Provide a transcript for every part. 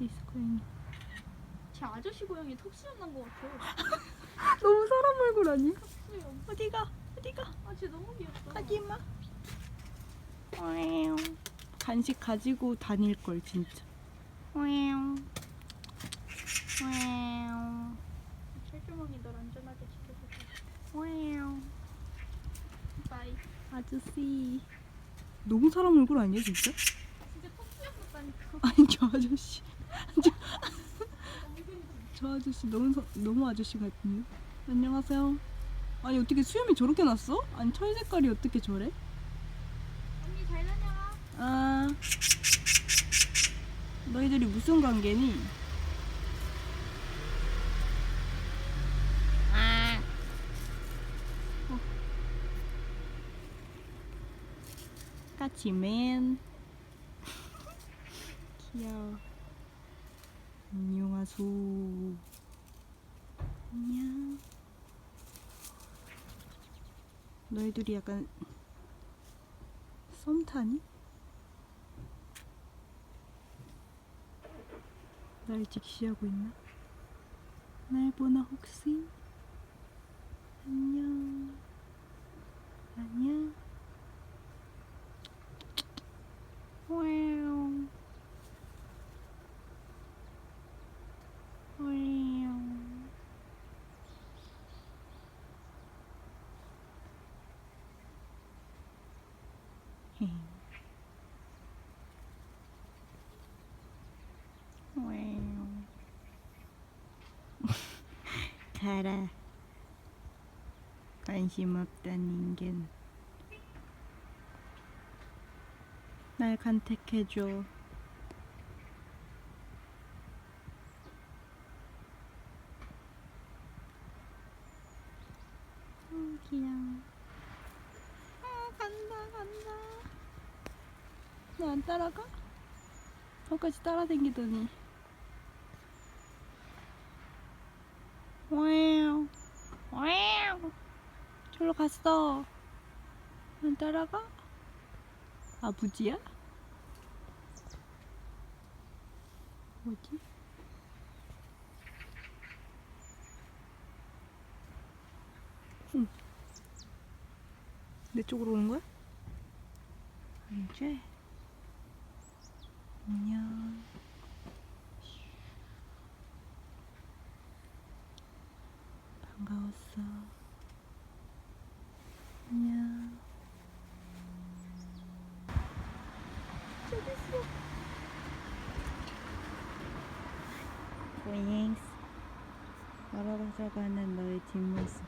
데 있어 고양이. 제 아저씨 고양이 턱수염 난 것 같아요. 너무 사람 얼굴 아니? 턱수염. 어디가? 어디가? 아, 쟤 너무 귀엽다. 가지 마. 와우. 간식 가지고 다닐 걸 진짜. 와우. 와우. 철조망이 널 안전하게 지켜줄 거야. 와우. 바이. 아저씨. 너무 사람 얼굴 아니야 진짜? 진짜 턱수염 같다니까. 아니 저 아저씨. 저, 아저씨 너무 서- 너무 아저씨 같은데. 안녕하세요. 아니 어떻게 수염이 저렇게 났어? 아니 털 색깔이 어떻게 저래? 언니 잘 다녀와. 아. 너희들이 무슨 관계니? 아. 어. 까치맨. 귀여워. 안녕하소. 안녕. 너희들이 약간 썸 타니? 날 직시하고 있나? 날 보나 혹시? 안녕. 와우. 와우. 헤헤. 와우. 가라. 관심 없던 인간. 날 간택해줘. 어, 귀여워. 아, 간다, 간다. 너 안 따라가? 저까지 따라다니더니. 와우. 와우. 저로 갔어. 안 따라가? 아버지야? 뭐지? 응. 내 쪽으로 오는 거야? 이제 안녕. 반가웠어. 안녕. 저기 있어. 고잉스. 걸어가서 가는 너의 뒷모습.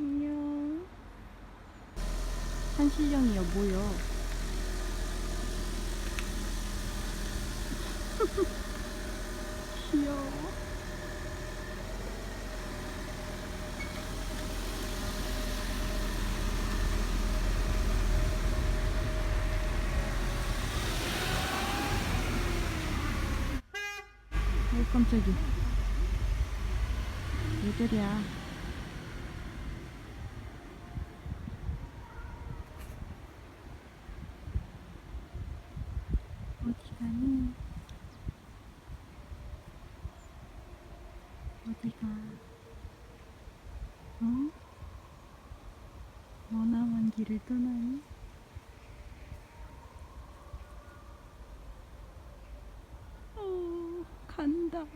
안녕. 한시령이여 뭐여? 귀여워. 어 깜짝이야. 얘들이야. 어디 가니? 어디가? 어? 머나먼 길을 떠나니? 어, 간다.